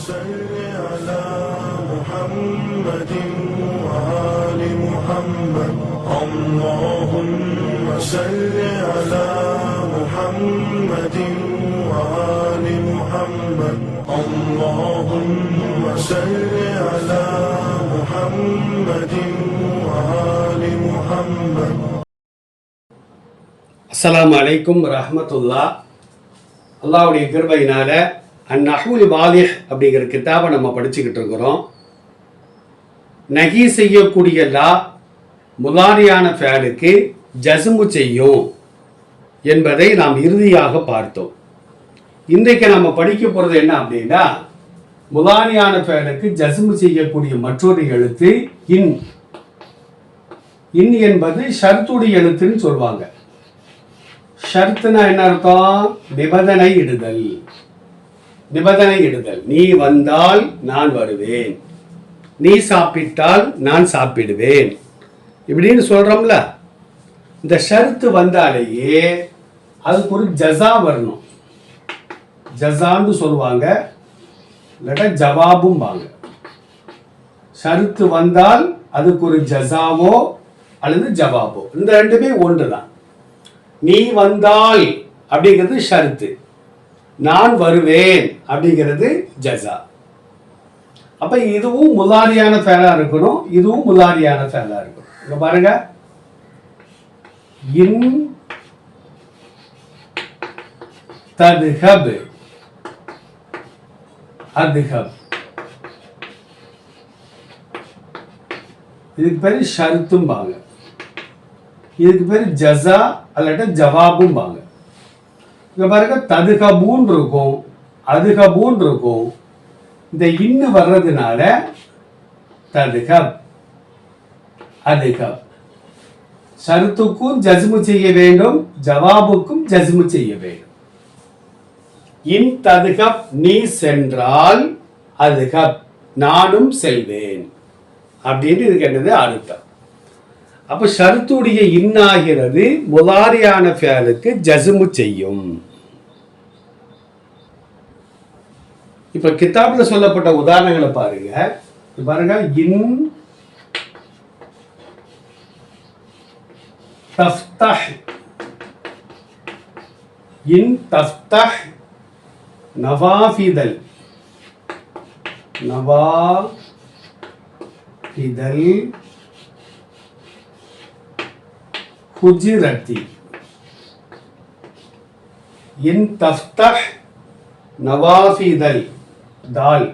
صل على محمد وآل محمد اللهم صل على محمد وآل محمد اللهم صل على محمد وآل محمد அஸ்ஸலாமு அலைக்கும் ரஹமத்துல்லா அல்லாஹ்வுடைய கிருபையினால அந்நஹூல் வாலிஹ் அப்படிங்கிற கிதாபை நம்ம படிச்சுக்கிட்டு இருக்கிறோம். நகி செய்யக்கூடிய லா முலாரியான ஃபேலுக்கு ஜசுமு செய்யும் என்பதை நாம் இறுதியாக பார்த்தோம். இன்றைக்கு நம்ம படிக்க போகிறது என்ன அப்படின்னா முலாரியான ஃபேலுக்கு ஜசுமு செய்யக்கூடிய மற்றொரு எழுத்து இன். இன் என்பது ஷர்த்துடைய எழுத்துன்னு சொல்லுவாங்க ஷர்த்துனா என்ன அர்த்தம்? நிபந்தனை இடுதல். நிபந்தனை இடுதல். நீ வந்தால் நான் வருவேன். நீ சாப்பிட்டால் நான் சாப்பிடுவேன். இப்படின்னு சொல்கிறோம்ல இந்த ஷர்த்து வந்தாலேயே அதுக்கு ஒரு ஜசா வரணும். ஜஸான்னு சொல்லுவாங்க. இல்லாட்டா ஜவாபும் வாங்க ஷருத்து வந்தால் அதுக்கு ஒரு ஜஸாவோ அல்லது ஜவாபோ. இந்த ரெண்டுமே ஒன்று தான் நீ வந்தால் அப்படிங்கிறது ஷருத்து. நான் வருவேன் அப்படிங்கிறது ஜஸா அப்ப இதுவும் முலாரியான ஃபேலா இருக்கணும் இதுவும் முலாரியான ஃபேலா இருக்கணும். இங்க பாருங்க. இன் ததுஹப். அதுஹப். இதுக்கு பேரு ஷருத்தும்பாங்க. இதுக்கு பேர் ஜஸா அல்லாட்ட ஜவாபும் பாங்க இங்கே பாருங்க ததுகபூன் இருக்கும் அதுகபூன் இருக்கும் இந்த இன்னு வர்றதுனால ததுகப் அதுகப். ஷருத்துக்கும் ஜஸ்மு செய்ய வேண்டும் ஜவாபுக்கும் ஜஸ்மு செய்ய வேண்டும். இன் ததுகப் நீ சென்றால் அதுகப் நானும் செல்வேன். அப்படின்னு இதுக்கு என்னது அர்த்தம்? அப்ப ஷருத்துடைய இன்னாகிறது முலாரியான ஃபேலுக்கு ஜசுமு செய்யும். இப்ப கிதாப்ல சொல்லப்பட்ட உதாரணங்களை பாருங்க. பாருங்க இன் தஃப்தஹ். இன் தஃப்தஹ் நவாஃபிதல். நவாஃபிதல் குஜிரத்தி இன் தஃப்தஹ் நவாஃபிதல் தால்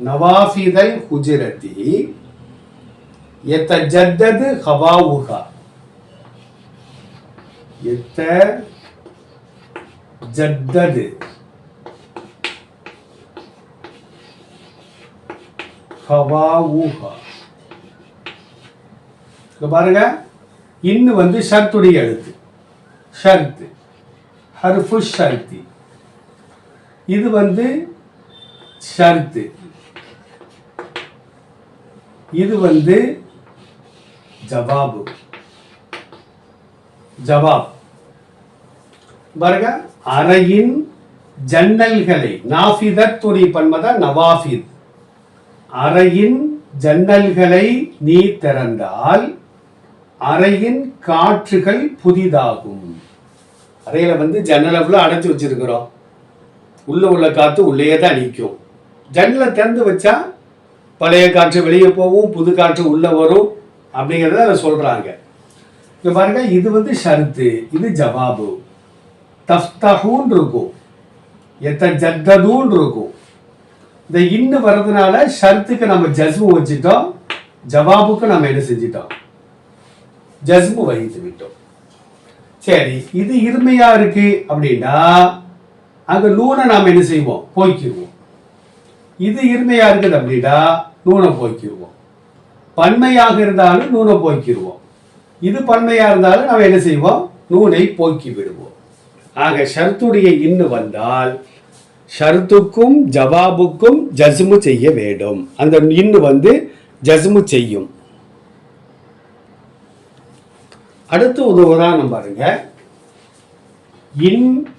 நவாஃபிதல் குஜிரத்தி எத்தஜத்தது ஹவாவுகா எத்த ஜத்தது ஹவாவுகா பாருங்க. இன்னு வந்து ஷர்த்துடைய எழுத்து. ஷர்த்து. ஹர்ஃபு ஷர்த்தி. இது வந்து ஷர்த்து. இது வந்து ஜவாபு. ஜவாப். பாருங்க அறையின் ஜன்னல்களை நாஃபிதத்துடைய பன்மதா நவாஃபித். அறையின் ஜன்னல்களை நீ திறந்தால் அறையின் காற்றுகள் புதிதாகும். அறையில வந்து ஜன்னலவில் அடைச்சி வச்சிருக்கிறோம். உள்ள உள்ள காற்று உள்ளேயே தான் நிற்கும். ஜன்னலை திறந்து வச்சா பழைய காற்று வெளியே போகும் புது காற்று உள்ள வரும் அப்படிங்கிறத அதை சொல்றாங்க. இப்போ பாருங்க இது வந்து ஷருத்து இது ஜவாபு. தஃப்தஹூன் இருக்கும். எத்த ஜத்ததூன் இருக்கும். இந்த இன்னு வர்றதுனால ஷர்த்துக்கு நம்ம ஜஸ்மு வச்சுட்டோம் ஜவாபுக்கு நம்ம என்ன செஞ்சிட்டோம்? ஜஸ்மு வகித்து விட்டோம். சரி இது இருமையா இருக்கு அப்படின்னா அங்க நூனை நாம் என்ன செய்வோம்? போய்க்கிடுவோம் இது இருமையா இருக்குது அப்படின்னா நூனை போய்க்கிடுவோம் பன்மையாக இருந்தாலும் நூனை போய்க்கிடுவோம் இது பன்மையா இருந்தாலும் நாம் என்ன செய்வோம்? நூனை போக்கி விடுவோம். ஆக ஷர்த்துடைய இன்னு வந்தால் ஷர்த்துக்கும் ஜவாபுக்கும் ஜஸ்மு செய்ய வேண்டும். அந்த இன்னு வந்து ஜஸ்மு செய்யும். அடுத்து ஒரு உதாரணம் பாருங்க. இன்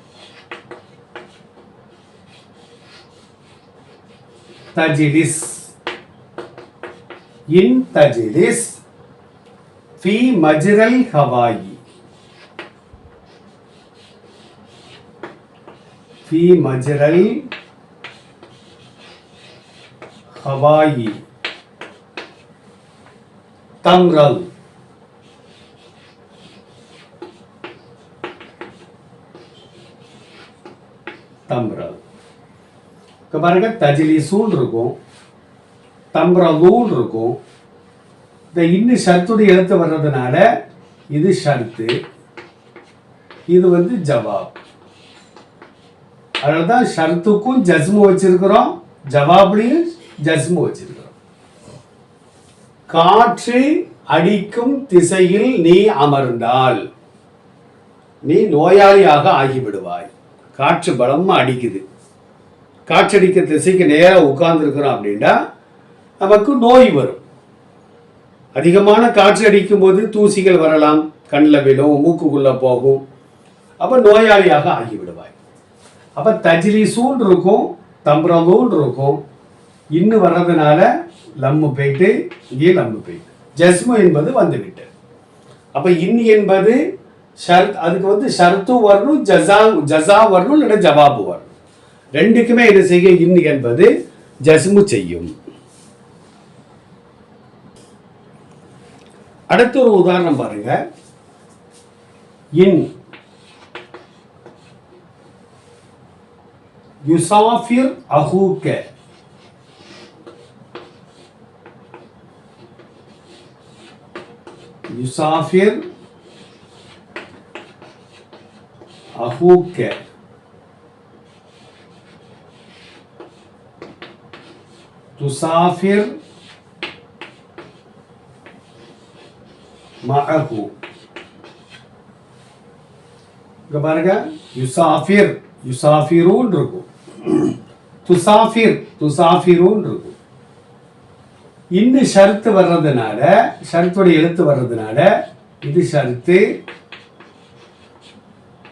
தஜிலிஸ். இன் தஜிலிஸ் ஃபி மஜ்ரல் ஹவாயி. ஃபி மஜ்ரல் ஹவாயி. தம்ரல். தம்ரல் இப்போ பாருங்க தஜிலிசூன் இருக்கும் தம்பரலூல் இருக்கும். இந்த இன்னும் ஷர்த்துடைய எழுத்து வர்றதுனால இது ஷர்த்து இது வந்து ஜவாப். அதனால தான் ஷர்த்துக்கும் ஜஸ்மு வச்சிருக்கிறோம் ஜவாப்லையும் ஜஸ்மு வச்சிருக்கிறோம். காற்று அடிக்கும் திசையில் நீ அமர்ந்தால் நீ நோயாளியாக ஆகிவிடுவாய். காற்று பலமாக அடிக்குது. காற்றடிக்க திசைக்கு நேராக உட்கார்ந்துருக்குறோம் அப்படின்னா நமக்கு நோய் வரும். அதிகமான காற்று அடிக்கும் போது தூசிகள் வரலாம் கண்ணில் விழும் மூக்குக்குள்ளே போகும். அப்போ நோயாளியாக ஆகிவிடுவாய். அப்போ தஜ்லிசூன் இருக்கும் தம்ரலூன் இருக்கும். இன்னும் வர்றதுனால லம்மு போயிட்டு இங்கே லம்மு போயிட்டு. ஜஸ்மு என்பது வந்துவிட்டு அப்போ இன் என்பது ஷர்த் அதுக்கு வந்து ஷர்த்தும் வரணும் ஜசா ஜசா வரணும் இல்லைன்னா ஜவாபு வரணும். ரெண்டுக்குமே என்ன செய்ய இன் என்பது ஜஸ்மு செய்யும். அடுத்த ஒரு உதாரணம் பாருங்க. இன். யுசாஃபிர் அஹூக்க. யுசாஃபிர் அஹூக்க துசாஃபிர் மஅஹு இங்க பாருங்க யுசாஃபிர் யுசாஃபிரூன் இருக்கும் துசாஃபிர் துசாஃபிரூன் இருக்கும் இன்னும் ஷர்த்து வர்றதுனால ஷர்த்துடைய எழுத்து வர்றதுனால இது ஷர்த்து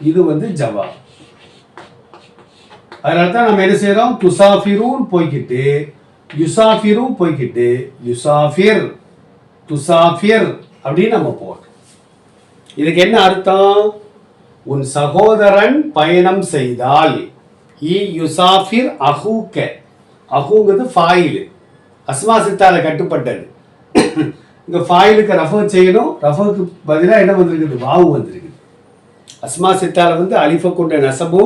இது வந்து ஜவாப். அதனால தான் நம்ம என்ன செய்யறோம் துசாஃபிரூன் போய்க்கிட்டு யுசாஃபிரும் போய்க்கிட்டு யுசாஃபிர் துசாஃபிர் அப்படின்னு நம்ம போடுறோம் இதுக்கு என்ன அர்த்தம்? உன் சகோதரன் பயணம் செய்தால் இ யுசாஃபிர் அஹூக்க அஹூங்கிறது ஃபாயில் அஸ்மா சித்தால கட்டுப்பட்டது. இங்கே ஃபாயிலுக்கு ரஃபோ செய்யணும். ரஃபோக்கு பதிலாக என்ன வந்திருக்குது? வாவு வந்திருக்குது. அஸ்மா சித்தால வந்து அலிஃபை கொண்ட நசபு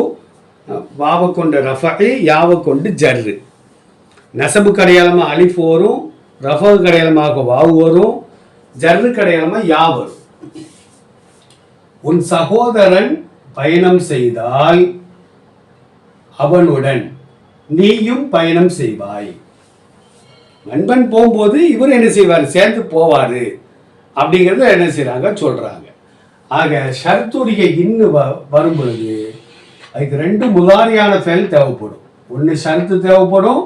வாவை கொண்ட ரஃபை யாவை கொண்டு ஜர்ரு. நசபு கடையாளமாக அலிஃப் வரும் ரஃபு கடையாளமாக வாவு வரும் ஜர்ரு கடையாளமாக யா வரும். உன் சகோதரன் பயணம் செய்தால் அவனுடன் நீயும் பயணம் செய்வாய். நண்பன் போகும்போது இவர் என்ன செய்வார்? சேர்ந்து போவாரு. அப்படிங்கிறத என்ன செய்கிறாங்க சொல்கிறாங்க ஆக ஷர்த்துடைய இன்னு வ வரும் பொழுது அதுக்கு ரெண்டு முதாரியான ஃபெல் தேவைப்படும் ஒன்று ஷர்த்து தேவைப்படும்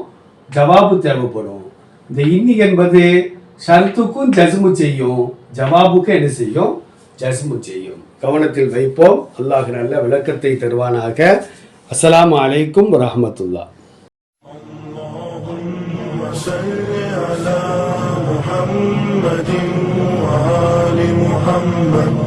ஜவாபு தேவைப்படும் இந்த இன்னி என்பது ஷர்த்துக்கும் ஜஸ்மு செய்யும் ஜவாபுக்கும் என்ன செய்யும் ஜஸ்மு செய்யும் கவனத்தில் வைப்போம் அல்லாஹ் நல்ல விளக்கத்தை தருவானாக அஸ்ஸலாமு அலைக்கும் வரஹ்மத்துல்லாஹ் صل على محمد وآل محمد